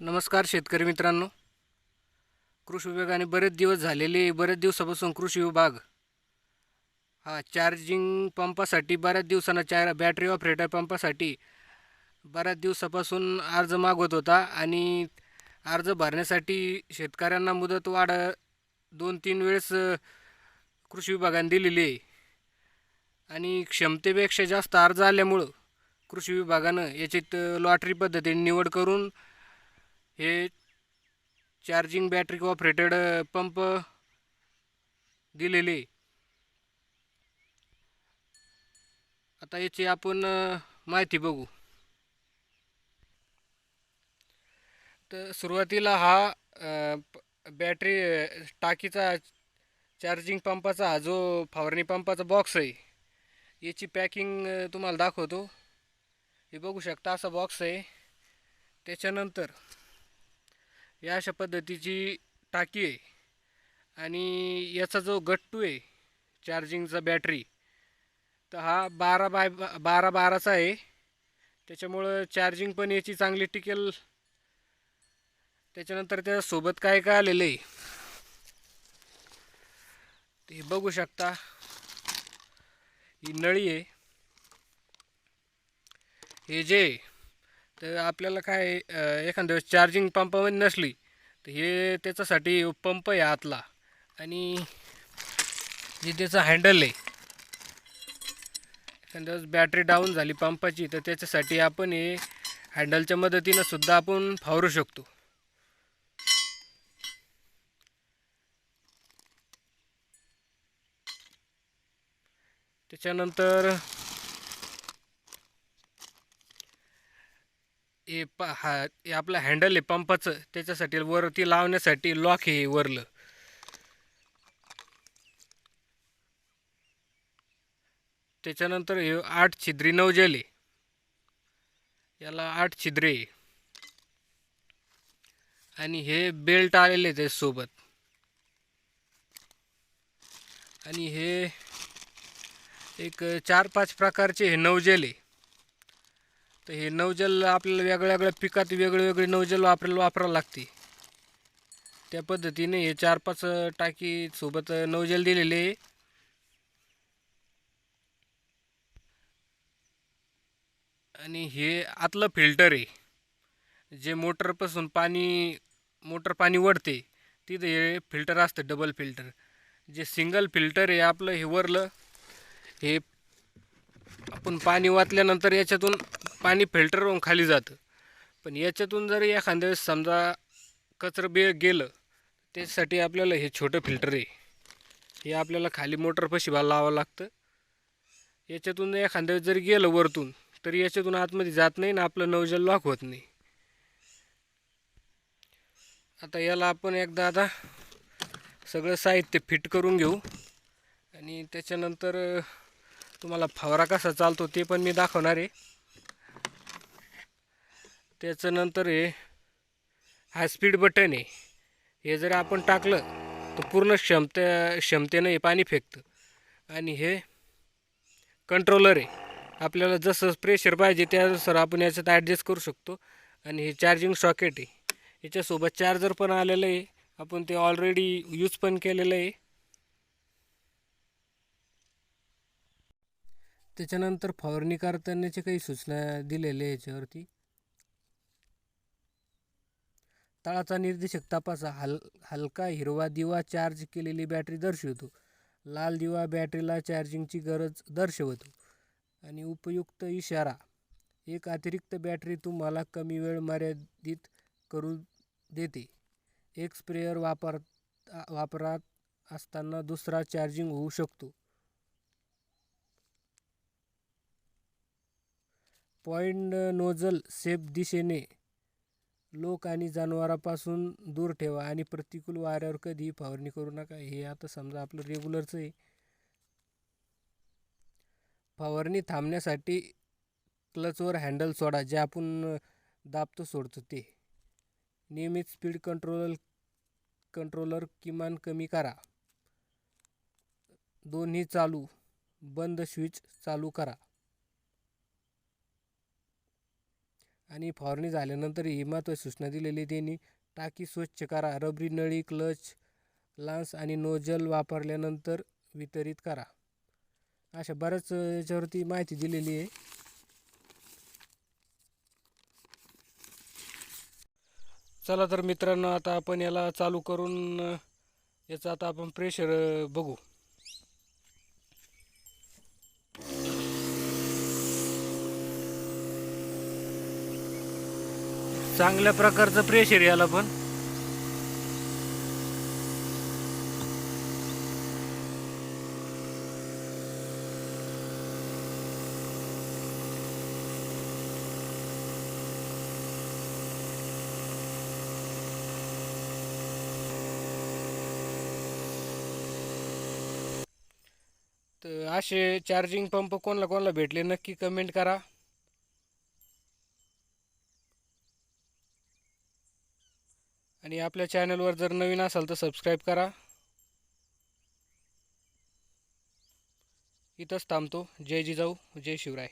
नमस्कार शेतकरी मित्रांनो. कृषी विभागाने बरेच दिवस झालेले बरेच दिवसापासून कृषी विभाग हा चार्जिंग पंपासाठी बऱ्याच दिवसांना चार बॅटरी ऑपरेटर पंपासाठी बऱ्याच दिवसापासून अर्ज मागवत होता आणि अर्ज भरण्यासाठी शेतकऱ्यांना मुदत वाढ दोन तीन वेळेस कृषी विभागाने दिलेली आहे. आणि क्षमतेपेक्षा जास्त अर्ज आल्यामुळं कृषी विभागानं याच्यात लॉटरी पद्धतीने निवड करून हे चार्जिंग बॅटरी ऑपरेटेड पंप दिलेले. आता याची आपण माहिती बघू. तर सुरुवातीला हा बॅटरी टाकीचा चार्जिंग पंपाचा हा जो फवारणी पंपाचा बॉक्स आहे याची पॅकिंग तुम्हाला दाखवतो. हे बघू शकता असा बॉक्स आहे. त्याच्यानंतर या अशा पद्धतीची टाकी आहे. आणि याचा जो गट्टू आहे चार्जिंगचा बॅटरी तर हा बारा बाय बारा बाराचा आहे. त्याच्यामुळं चार्जिंग पण याची चांगली टिकेल. त्याच्यानंतर त्यासोबत काय काय आलेलं आहे ते बघू शकता. ही नळी आहे. हे जे आहे, तर आपल्याला काय एखाद्या वेळेस चार्जिंग पंपामध्ये नसली तर हे त्याच्यासाठी पंप आहे आतला. आणि जे त्याचं हँडल आहे एखाद्या वेळेस बॅटरी डाऊन झाली पंपाची तर त्याच्यासाठी आपण हे हँडलच्या मदतीनं सुद्धा आपण फावरू शकतो. त्याच्यानंतर हे प हा हे आपलं हँडल आहे पंपाचं. त्याच्यासाठी वरती लावण्यासाठी लॉक हे वरलं. त्याच्यानंतर हे आठ छिद्री नवजल. आहे याला आठ छिद्रे आणि हे बेल्ट आलेले आहेत सोबत आणि हे एक चार पाच प्रकारचे हे नवजल. आहे तर हे नवजल आपल्याला वेगळ्या वेगळ्या पिकात वेगळे वेगळे नवजल आपल्याला वापरावं लागते. त्या पद्धतीने हे चार पाच टाकी सोबत नवजल दिलेले आहे. आणि हे आतलं फिल्टर आहे. जे मोटरपासून पाणी मोटर पाणी वढते तिथं हे फिल्टर असतं डबल फिल्टर. जे सिंगल फिल्टर आहे आपलं हे वरलं हे आपण पाणी वाचल्यानंतर याच्यातून पाणी फिल्टर होऊन खाली जातं. पण याच्यातून जर एखाद्या वेळेस समजा कचरं बे गेलं त्यासाठी आपल्याला हे छोटं फिल्टर आहे. हे आपल्याला खाली मोटरपाशी बा लावावं लागतं. याच्यातून एखाद्या वेळेस जर गेलं वरतून तरी याच्यातून आतमध्ये जात नाही ना आपलं नवजल लॉक होत नाही. आता याला आपण एकदा आता सगळं साहित्य फिट करून घेऊ. आणि त्याच्यानंतर तुम्हाला फवारा कसा चालतो ते पण मी दाखवणार आहे. त्याच्यानंतर हे हा स्पीड बटन आहे हे. जर आपण टाकलं तर पूर्ण क्षमते क्षमतेनं हे पाणी फेकतं. आणि हे कंट्रोलर आहे आपल्याला जसं प्रेशर पाहिजे त्यानुसार आपण याच्यात ॲडजस्ट करू शकतो. आणि हे चार्जिंग सॉकेट आहे याच्यासोबत चार्जर पण आलेलं आहे. आपण ते ऑलरेडी यूज पण केलेलं आहे. त्याच्यानंतर फवारणी करतानाचे काही सूचना दिलेल्या आहे याच्यावरती. तळाचा निर्देशक तपासा. हल हलका हिरवा दिवा चार्ज केलेली बॅटरी दर्शवतो. लाल दिवा बॅटरीला चार्जिंगची गरज दर्शवतो. आणि उपयुक्त इशारा. एक अतिरिक्त बॅटरी तुम्हाला कमी वेळ मर्यादित करू देते. एक स्प्रेअर वापर वापरात असताना दुसरा चार्जिंग होऊ शकतो. पॉइंट नोझल सेफ दिशेने लोक आणि जनावरापासून दूर ठेवा आणि प्रतिकूल वाऱ्यावर कधीही फवारणी करू नका. हे आता समजा आपलं रेग्युलरचं आहे. फवारणी थांबण्यासाठी क्लचवर हँडल सोडा जे आपण दाबतो सोडतो ते. नियमित स्पीड कंट्रोल कंट्रोलर किमान कमी करा. दोन्ही चालू बंद स्विच चालू करा. आणि फवारणी झाल्यानंतर ही महत्त्वाची सूचना दिलेली आहे त्यांनी टाकी स्वच्छ करा रबरी नळी क्लच लान्स आणि नोजल वापरल्यानंतर वितरित करा. अशा बऱ्याच याच्यावरती माहिती दिलेली आहे. चला तर मित्रांनो आता आपण याला चालू करून याचं आता आपण प्रेशर बघू. चांगल्या प्रकारचं प्रेशर याला पण. तर असे चार्जिंग पंप कोणला कोणाला भेटले नक्की कमेंट करा. आणि आपल्या चॅनलवर जर नवीन असाल तर सबस्क्राईब करा. इथंच थांबतो. जय जिजाऊ जय शिवराय.